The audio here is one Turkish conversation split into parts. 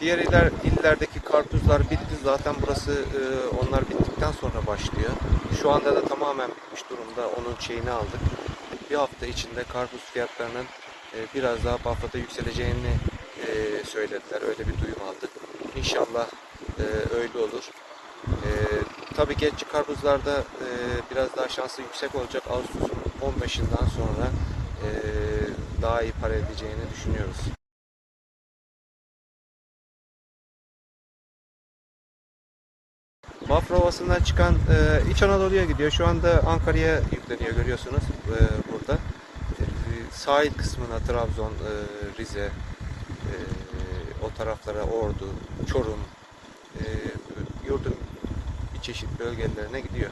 Diğer iller, illerdeki karpuzlar bitti. Zaten burası e, onlar bittikten sonra başlıyor. Şu anda da tamamen bitmiş durumda. Onun şeyini aldık. Bir hafta içinde karpuz fiyatlarının e, biraz daha Bafra'da yükseleceğini e, söylediler. Öyle bir duyum aldık. İnşallah e, öyle olur. E, tabii genç karpuzlarda e, biraz daha şansı yüksek olacak. Ağustos'un 15'inden sonra e, daha iyi para edeceğini düşünüyoruz. Bafra Ovası'ndan çıkan e, İç Anadolu'ya gidiyor. Şu anda Ankara'ya yükleniyor görüyorsunuz e, burada. E, sahil kısmına Trabzon, e, Rize, e, o taraflara Ordu, Çorum, e, yurdun bir çeşit bölgelerine gidiyor.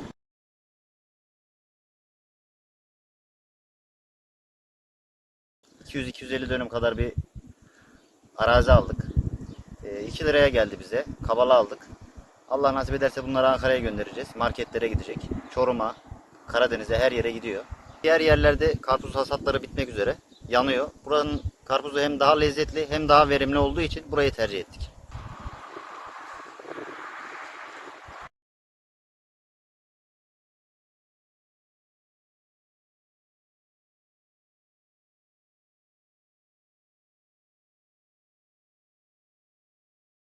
...200-250 dönüm kadar bir arazi aldık. 2 liraya geldi bize. Kabala aldık. Allah nasip ederse bunları Ankara'ya göndereceğiz. Marketlere gidecek. Çorum'a, Karadeniz'e her yere gidiyor. Diğer yerlerde karpuz hasatları bitmek üzere. Yanıyor. Buranın karpuzu hem daha lezzetli hem daha verimli olduğu için burayı tercih ettik.